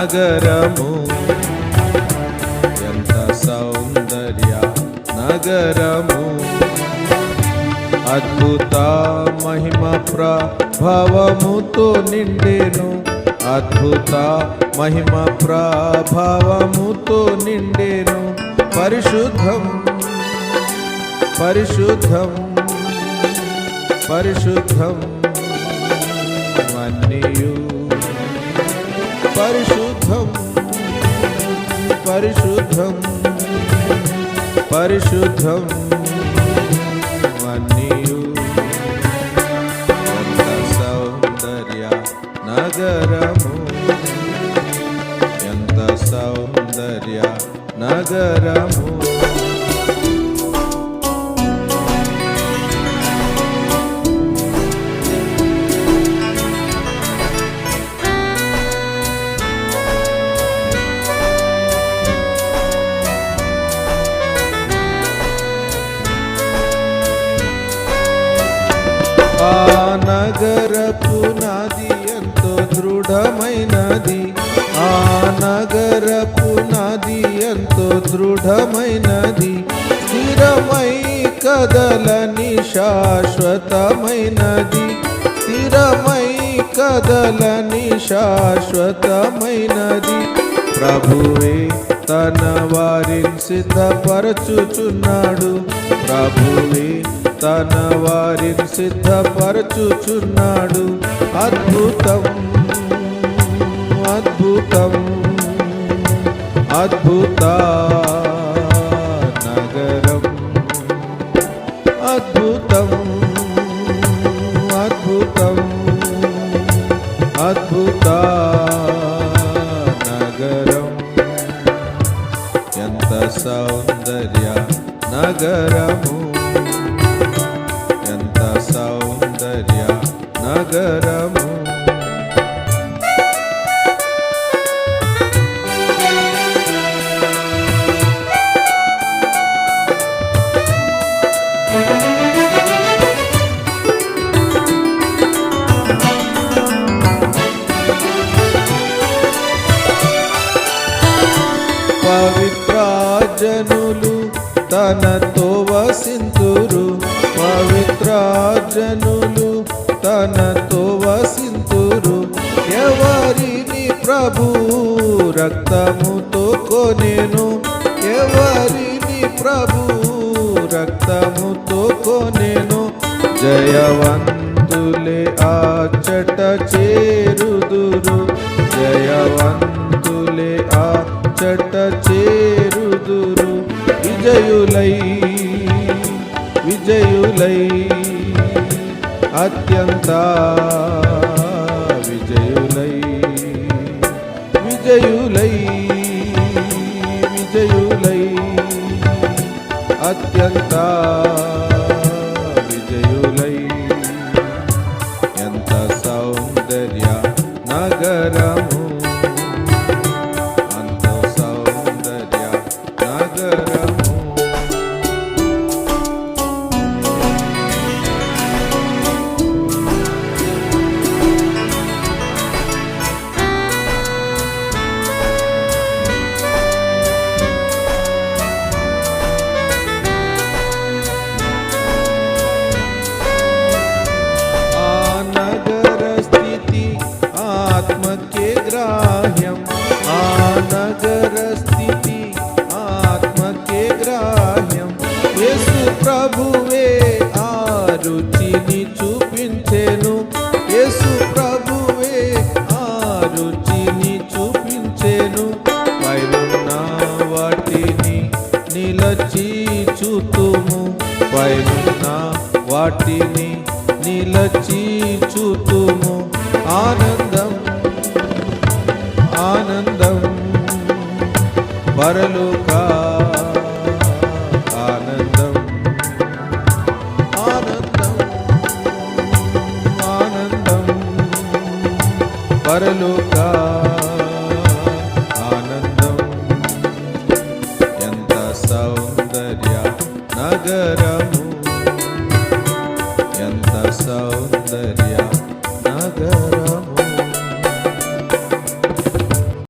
నగరము. ఎంత సౌందర్య నగరము. అద్భుత మహిమ ప్రభావముతో నిండెను. అద్భుత మహిమ ప్రభావముతో నిండెను. పరిశుద్ధం పరిశుద్ధం పరిశుద్ధం. మన్నియు పరిశుద్ధం పరిశుద్ధం మన్నియు. సౌందర్య నగరము ఎంత సౌందర్య నగరము. నగరపు నాది ఎంతో దృఢమైనది. ఆ నగరపు నాది ఎంతో దృఢమైనది. స్థిరమై కదలని శాశ్వతమైనది. స్థిరమై కదలని శాశ్వతమైనది. ప్రభువే తన వారిని సిద్ధపరచుచున్నాడు. ప్రభువే తన వారిని సిద్ధపరచుచున్నాడు. అద్భుతం అద్భుతం అద్భుత నగరం. అద్భుతం అద్భుతం అద్భుత నగరం. ఎంత సౌందర్య నగరము. నగరము. పవిత్రాజనులు తనతో వసింతురు. పవిత్రాజనులు తనతో వసింతురు. ఎవరిని ప్రభు రక్తముతో కొనెను? ఎవరిని ప్రభు రక్తముతో కొనెను? జయవంతులే ఆచట చేరుదురు. జయవంతులే ఆచట చేరుదురు. విజయులై విజయులై. అత్యంత విజయులై విజయులై విజయులై. అత్యంతా నగర స్థితి ఆత్మకే గ్రాహ్యం యేసు ప్రభువే ఆ రుచిని చూపించెను. యేసు ప్రభువే ఆ రుచిని చూపించెను. పైనున్న వాటిని నిలచి చూతుము. పైనున్న వాటిని నిలచి చూతుము. ఆనంద పరలోక ఆనందం. ఆనందం. ఆనందం. పరలోక ఆనందం. ఎంత సౌందర్య నగరము. ఎంత సౌందర్య నగరం